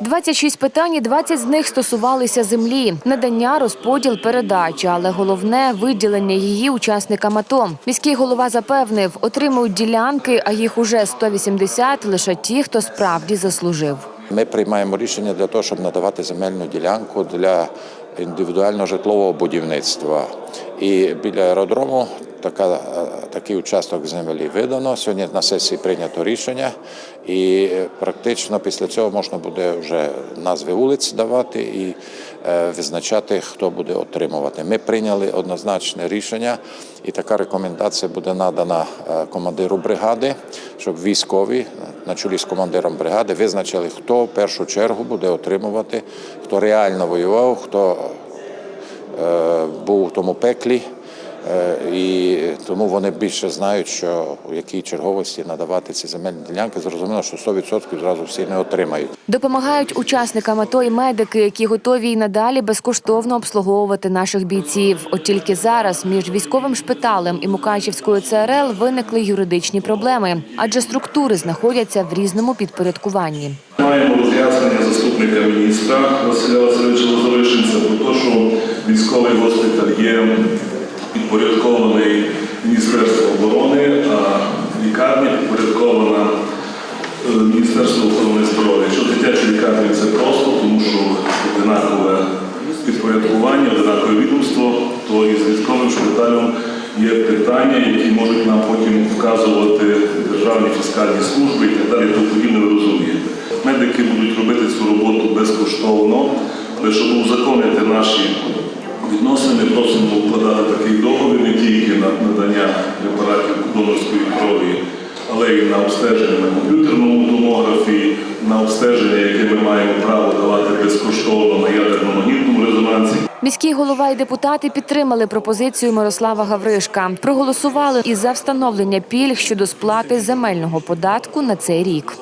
26 питань, і 20 з них стосувалися землі, надання, розподіл, передача, але головне виділення її учасникам АТО. Міський голова запевнив, отримують ділянки, а їх уже 180 лише ті, хто справді заслужив. Ми приймаємо рішення для того, щоб надавати земельну ділянку для індивідуального житлового будівництва. І біля аеродрому така, е, такий участок землі видано. Сьогодні на сесії прийнято рішення, і е, практично після цього можна буде вже назви вулиць давати і е, визначати, хто буде отримувати. Ми прийняли однозначне рішення, і така рекомендація буде надана командиру бригади, щоб військові на чолі з командиром бригади визначили, хто в першу чергу буде отримувати, хто реально воював, хто був у тому пеклі. Е, І тому вони більше знають, що у якій черговості надавати ці земельні ділянки. Зрозуміло, що 100% зразу всі не отримають. Допомагають учасникам АТО і медики, які готові й надалі безкоштовно обслуговувати наших бійців. От тільки зараз між військовим шпиталем і Мукачівською ЦРЛ виникли юридичні проблеми, адже структури знаходяться в різному підпорядкуванні. Маємо роз'яснення заступника міністра Василя Васильовича Лозовишинця про те, що військовий госпіталь є підпорядкований Міністерству оборони, а лікарня підпорядкована е, Міністерству охорони здоров'я. Якщо дитячі лікарні це просто, тому що одинакове підпорядкування, одинакове відомство, то і з військовим шпиталем є питання, які можуть нам потім вказувати державні фіскальні служби і так далі, то подібне ви розумієте. Медики будуть робити цю роботу безкоштовно, але щоб узаконити наші відносини, просимо укладати такий договір не тільки на надання препаратів донорської крові, але й на обстеження на комп'ютерному томографі, на обстеження, яке ми маємо право давати безкоштовно на ядерно-магнітному резонансі. Міський голова і депутати підтримали пропозицію Мирослава Гавришка. Проголосували і за встановлення пільг щодо сплати земельного податку на цей рік.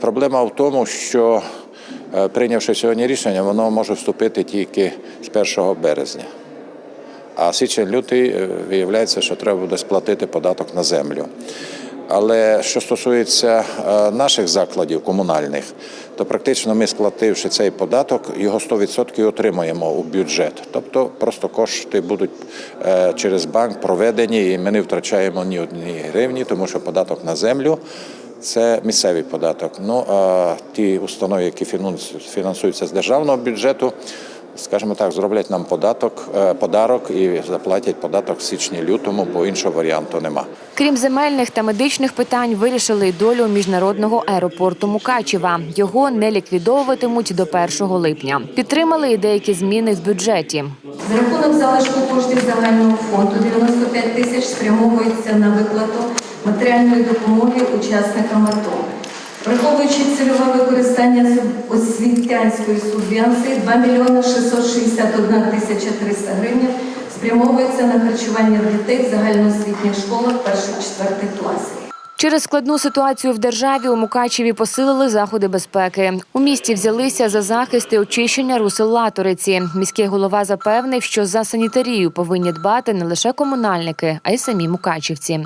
Проблема в тому, що е, прийнявши сьогодні рішення, воно може вступити тільки з 1 березня. А січень-лютий е, виявляється, що треба буде сплатити податок на землю. Але що стосується е, наших закладів комунальних, то практично ми, сплативши цей податок, його 100% отримуємо у бюджет. Тобто просто кошти будуть е, через банк проведені, і ми не втрачаємо ні однієї гривні, тому що податок на землю це місцевий податок. Ну а ті установи, які фінансуються з державного бюджету, скажімо так, зроблять нам податок, е, подарок і заплатять податок в січні-лютому, бо іншого варіанту нема. Крім земельних та медичних питань, вирішили й долю міжнародного аеропорту Мукачева. Його не ліквідовуватимуть до 1 липня. Підтримали і деякі зміни в бюджеті. За рахунок залишку коштів загального фонду 95 тисяч спрямовується на виплату матеріальної допомоги учасникам АТО. Враховуючи цільове використання освітянської субвенції 2 мільйони 661 тисяча 300 гривень спрямовується на харчування дітей в загальноосвітніх школах перших-четвертих класів. Через складну ситуацію в державі у Мукачеві посилили заходи безпеки. У місті взялися за захист і очищення русел Латориці. Міський голова запевнив, що за санітарію повинні дбати не лише комунальники, а й самі мукачівці.